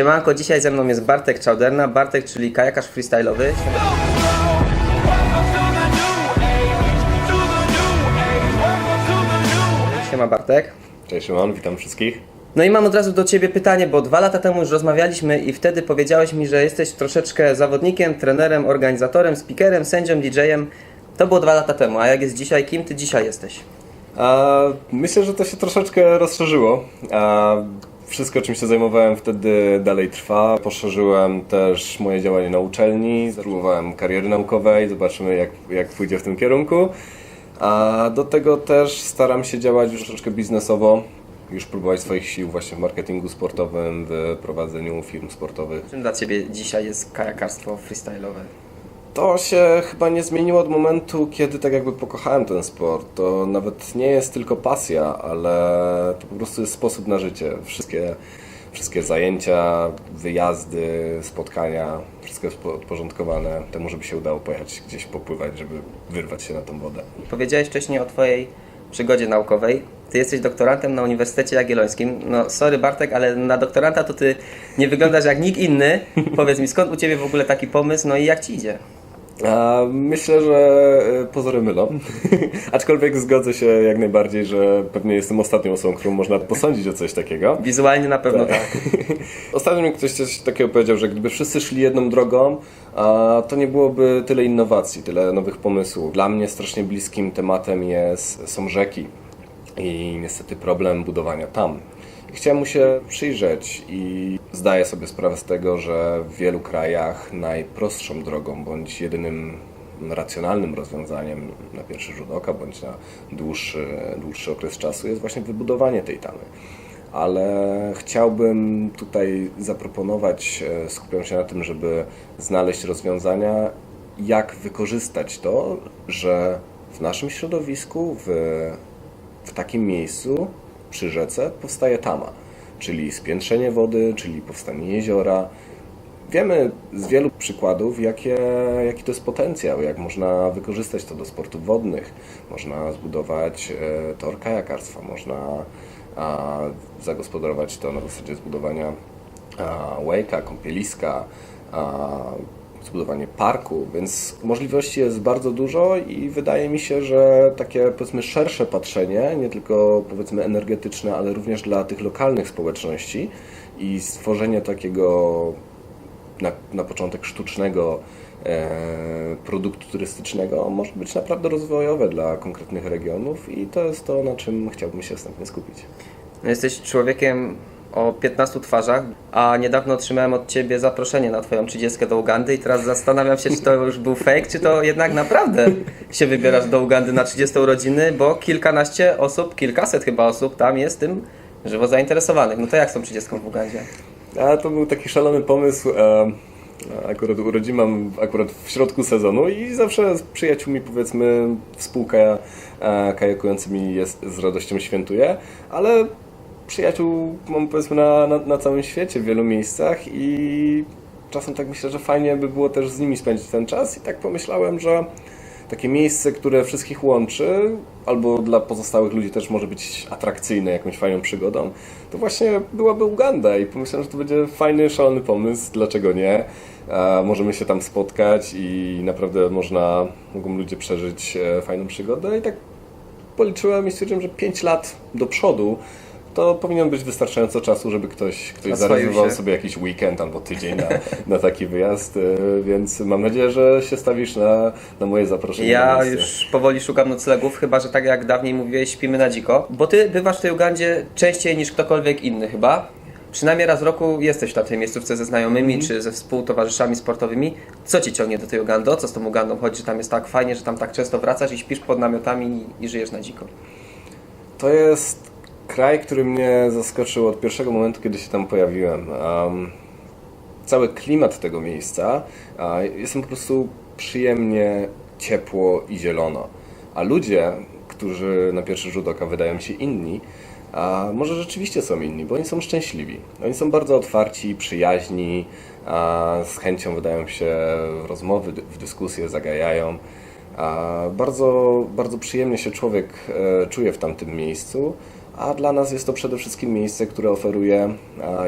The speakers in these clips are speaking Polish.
Siemanko, dzisiaj ze mną jest Bartek Czauderna. Bartek, czyli kajakarz freestyle'owy. Siema Bartek. Cześć Szymon, witam wszystkich. No i mam od razu do Ciebie pytanie, bo dwa lata temu już rozmawialiśmy i wtedy powiedziałeś mi, że jesteś troszeczkę zawodnikiem, trenerem, organizatorem, speakerem, sędzią, DJ-em. To było dwa lata temu, a jak jest dzisiaj, kim Ty dzisiaj jesteś? A, myślę, że to się troszeczkę rozszerzyło. A, wszystko, czym się zajmowałem wtedy dalej trwa. Poszerzyłem też moje działanie na uczelni, spróbowałem kariery naukowej, zobaczymy jak, jak pójdzie w tym kierunku. A do tego też staram się działać już troszeczkę biznesowo, już próbować swoich sił właśnie w marketingu sportowym, w prowadzeniu firm sportowych. Czym dla Ciebie dzisiaj jest kajakarstwo freestyle'owe? To się chyba nie zmieniło od momentu, kiedy tak jakby pokochałem ten sport. To nawet nie jest tylko pasja, ale to po prostu jest sposób na życie. Wszystkie, wszystkie zajęcia, wyjazdy, spotkania, wszystko jest podporządkowane temu, żeby się udało pojechać gdzieś popływać, żeby wyrwać się na tą wodę. Powiedziałeś wcześniej o Twojej przygodzie naukowej. Ty jesteś doktorantem na Uniwersytecie Jagiellońskim. No sorry Bartek, ale na doktoranta to Ty nie wyglądasz jak nikt inny. Powiedz mi, skąd u Ciebie w ogóle taki pomysł, no i jak Ci idzie? Myślę, że e, pozory mylą. Aczkolwiek zgodzę się jak najbardziej, że pewnie jestem ostatnią osobą, którą można posądzić o coś takiego. Wizualnie na pewno tak. Ostatnio mi ktoś coś takiego powiedział, że gdyby wszyscy szli jedną drogą, to nie byłoby tyle innowacji, tyle nowych pomysłów. Dla mnie strasznie bliskim tematem jest, są rzeki i niestety problem budowania tam. Chciałem mu się przyjrzeć i zdaję sobie sprawę z tego, że w wielu krajach najprostszą drogą bądź jedynym racjonalnym rozwiązaniem na pierwszy rzut oka bądź na dłuższy, dłuższy okres czasu jest właśnie wybudowanie tej tamy. Ale chciałbym tutaj zaproponować, e, skupiam się na tym, żeby znaleźć rozwiązania, jak wykorzystać to, że w naszym środowisku, w, w takim miejscu przy rzece powstaje tama, czyli spiętrzenie wody, czyli powstanie jeziora. Wiemy z wielu przykładów, jakie, jaki to jest potencjał, jak można wykorzystać to do sportów wodnych. Można zbudować e, tor kajakarstwa, można zagospodarować to na zasadzie zbudowania a, wake'a, kąpieliska, zbudowanie parku, więc możliwości jest bardzo dużo i wydaje mi się, że takie powiedzmy szersze patrzenie, nie tylko powiedzmy energetyczne, ale również dla tych lokalnych społeczności i stworzenie takiego na, na początek sztucznego e, produktu turystycznego może być naprawdę rozwojowe dla konkretnych regionów i to jest to, na czym chciałbym się wstępnie skupić. No, jesteś człowiekiem o 15 twarzach, a niedawno otrzymałem od Ciebie zaproszenie na Twoją 30 do Ugandy i teraz zastanawiam się, czy to już był fake, czy to jednak naprawdę się wybierasz do Ugandy na 30 urodziny, bo kilkanaście osób, kilkaset chyba osób tam jest tym żywo zainteresowanych. No to jak z tą 30 w Ugandzie? A to był taki szalony pomysł. E, akurat urodzin mam akurat w środku sezonu i zawsze z przyjaciółmi powiedzmy współka e, kajakującymi jest, z radością świętuję, ale przyjaciół mam powiedzmy na, na, na całym świecie, w wielu miejscach i czasem tak myślę, że fajnie by było też z nimi spędzić ten czas. I tak pomyślałem, że takie miejsce, które wszystkich łączy, albo dla pozostałych ludzi też może być atrakcyjne jakąś fajną przygodą, to właśnie byłaby Uganda. I pomyślałem, że to będzie fajny, szalony pomysł, dlaczego nie? E, możemy się tam spotkać i naprawdę można, mogą ludzie przeżyć e, fajną przygodę. I tak policzyłem i stwierdziłem, że 5 lat do przodu to powinien być wystarczająco czasu, żeby ktoś, ktoś zarezerwował sobie jakiś weekend albo tydzień na, na taki wyjazd, e, więc mam nadzieję, że się stawisz na, na moje zaproszenie. Ja już powoli szukam noclegów, chyba że tak jak dawniej mówiłeś, śpimy na dziko. Bo ty bywasz w tej Ugandzie częściej niż ktokolwiek inny chyba. Przynajmniej raz w roku jesteś na tej miejscówce ze znajomymi czy ze współtowarzyszami sportowymi. Co ci ciągnie do tej Ugandy? O co z tą Ugandą chodzi, że tam jest tak fajnie, że tam tak często wracasz i śpisz pod namiotami i żyjesz na dziko? To jest kraj, który mnie zaskoczył od pierwszego momentu, kiedy się tam pojawiłem. Um, cały klimat tego miejsca, a jestem po prostu przyjemnie ciepło i zielono. A ludzie, którzy na pierwszy rzut oka wydają się inni, a może rzeczywiście są inni, bo oni są szczęśliwi. Oni są bardzo otwarci, przyjaźni, a z chęcią wydają się w rozmowy, w dyskusje, zagajają. A bardzo, bardzo przyjemnie się człowiek e, czuje w tamtym miejscu, a dla nas jest to przede wszystkim miejsce, które oferuje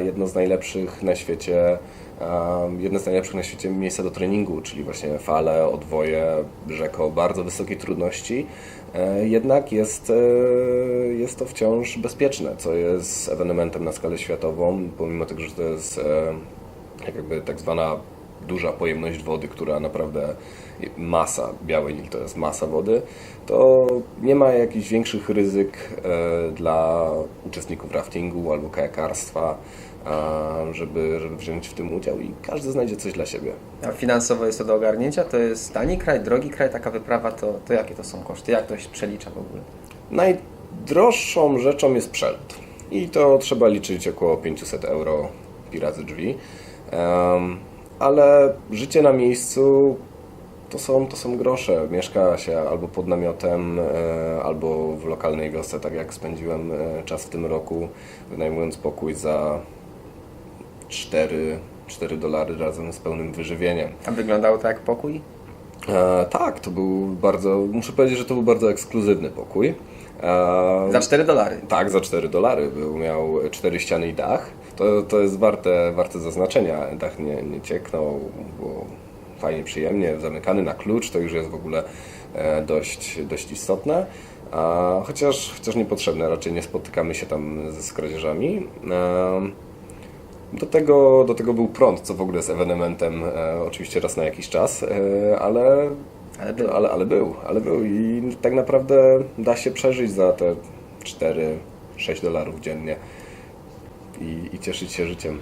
jedno z najlepszych na świecie, a, jedno z najlepszych na świecie miejsca do treningu, czyli właśnie fale, odwoje, rzeko bardzo wysokiej trudności. E, Jednak jest, e, jest to wciąż bezpieczne, co jest ewenementem na skalę światową, pomimo tego, że to jest e, jak jakby tak zwana duża pojemność wody, która naprawdę masa, Biały Nil to jest masa wody, to nie ma jakichś większych ryzyk e, dla uczestników raftingu albo kajakarstwa, a, żeby, żeby wziąć w tym udział i każdy znajdzie coś dla siebie. A finansowo jest to do ogarnięcia? To jest tani kraj, drogi kraj, taka wyprawa, to, to jakie to są koszty? Jak to się przelicza w ogóle? Najdroższą rzeczą jest przelot i to trzeba liczyć około 500 euro pi razy drzwi. Ale życie na miejscu to są, to są grosze. Mieszka się albo pod namiotem, e, albo w lokalnej wiosce, tak jak spędziłem e, czas w tym roku, wynajmując pokój za 4, 4 dolary razem z pełnym wyżywieniem. A wyglądało to jak pokój? E, tak, to był bardzo, muszę powiedzieć, że to był bardzo ekskluzywny pokój. E, Za 4 dolary. tak, za 4 dolary. Był, miał 4 ściany i dach. To, to jest warte, warte zaznaczenia. Dach nie, nie cieknął, było fajnie, przyjemnie, zamykany na klucz, to już jest w ogóle e, dość, dość istotne. A, chociaż, chociaż niepotrzebne, raczej nie spotykamy się tam z kradzieżami. E, do tego, do tego był prąd, co w ogóle jest ewenementem, e, oczywiście raz na jakiś czas, ale, Ale był. ale, ale był, ale był i tak naprawdę da się przeżyć za te 4-6 dolarów dziennie i, i cieszyć się życiem.